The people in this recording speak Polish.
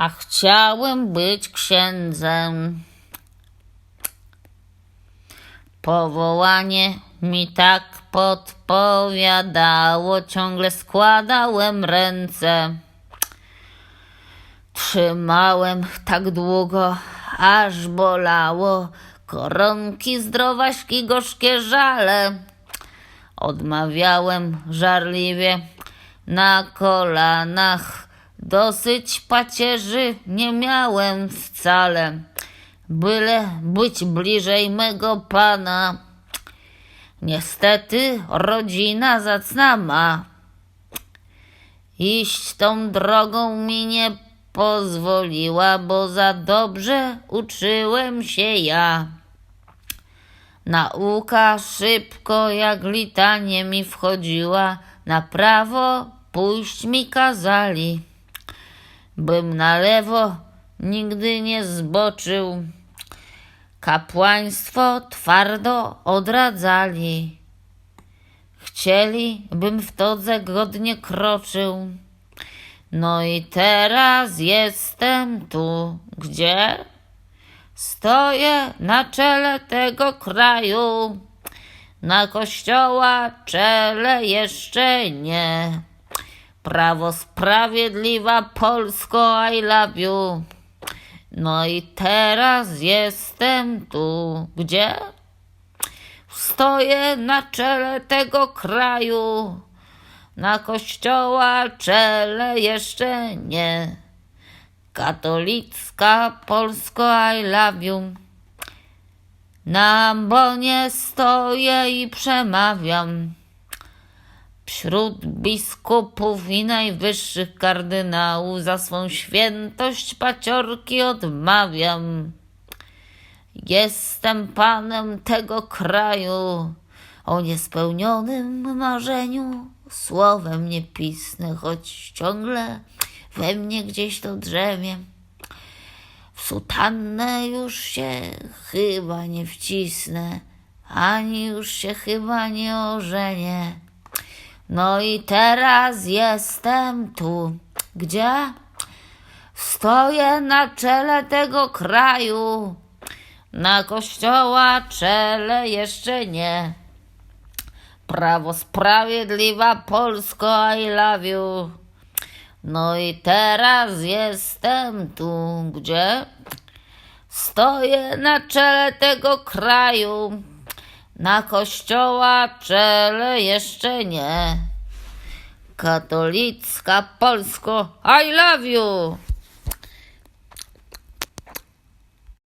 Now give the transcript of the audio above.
a chciałem być księdzem. Powołanie mi tak podpowiadało, ciągle składałem ręce. Trzymałem tak długo, aż bolało. Koronki, zdrowaśki, gorzkie żale. Odmawiałem żarliwie na kolanach. Dosyć pacierzy nie miałem wcale. Byle być bliżej mego pana. Niestety rodzina zacna ma. Iść tą drogą mi nie pozwoliła, bo za dobrze uczyłem się ja. Nauka szybko jak litanie mi wchodziła, na prawo pójść mi kazali. Bym na lewo nigdy nie zboczył. Kapłaństwo twardo odradzali. Chcieli, bym w todze godnie kroczył. No i teraz jestem tu, gdzie? Stoję na czele tego kraju. Na kościoła czele jeszcze nie. Prawo sprawiedliwa Polsko, I love you. No i teraz jestem tu, gdzie? Stoję na czele tego kraju. Na kościoła czele jeszcze nie. Katolicka Polsko, I love you. Na ambonie stoję i przemawiam. Wśród biskupów i najwyższych kardynałów za swą świętość paciorki odmawiam. Jestem panem tego kraju, o niespełnionym marzeniu słowem nie pisnę, choć ciągle we mnie gdzieś to drzemie. W sutannę już się chyba nie wcisnę, ani już się chyba nie ożenię. No i teraz jestem tu. Gdzie? Stoję na czele tego kraju. Na kościoła czele jeszcze nie. Prawo sprawiedliwa Polsko, I love you. No i teraz jestem tu, gdzie? Stoję na czele tego kraju. Na kościoła czele jeszcze nie. Katolicka Polsko, I love you.